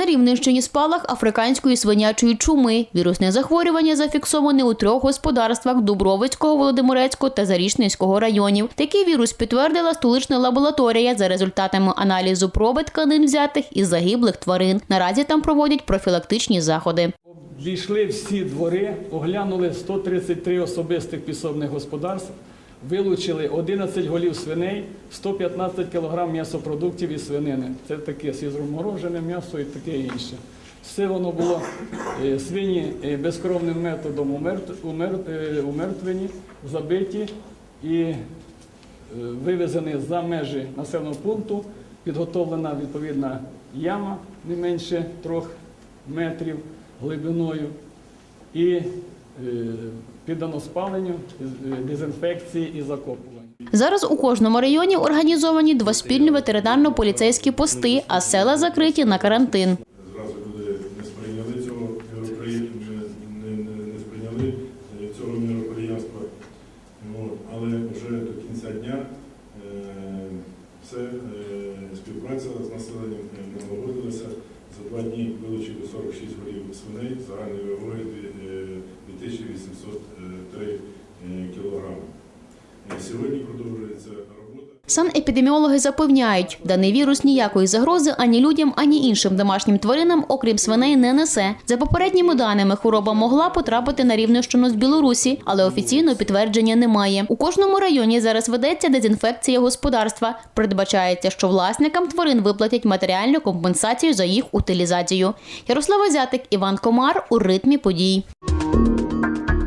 На Рівненщині спалах африканської свинячої чуми. Вірусне захворювання зафіксоване у трьох господарствах Дубровицького, Володимирецького та Зарічненського районів. Такий вірус підтвердила столична лабораторія за результатами аналізу проби тканин взятих із загиблих тварин. Наразі там проводять профілактичні заходи. Війшли всі двори, оглянули 133 особистих підсобних господарств, вилучили 11 голів свиней, 115 кг м'ясопродуктів із свинини. Це таке зморожене м'ясо і таке інше. Все воно було е, свині е, безкровним методом е, умертвені, забиті і вивезені за межі населеного пункту, підготовлена відповідна яма не менше трьох метрів глибиною і Е, піддано спаленню, е, дезінфекції і закопуванню. Зараз у кожному районі організовані двоспільні ветеринарно-поліцейські пости, а села закриті на карантин. Зразу люди не сприйняли цього не е, цього міроприємства, але вже до кінця дня все співпраця з населенням налагодилася. За два дні вилучили 46 голів свиней загальної ваги 703 е, кг. Е, сьогодні продовжується робота. Санепідеміологи запевняють, даний вірус ніякої загрози ані людям, ані іншим домашнім тваринам, окрім свиней, не несе. За попередніми даними, хвороба могла потрапити на рівнощину з Білорусі, але офіційного підтвердження немає. У кожному районі зараз ведеться дезінфекція господарства. Передбачається, що власникам тварин виплатять матеріальну компенсацію за їх утилізацію. Ярослава Зятик, Іван Комар у ритмі подій. Música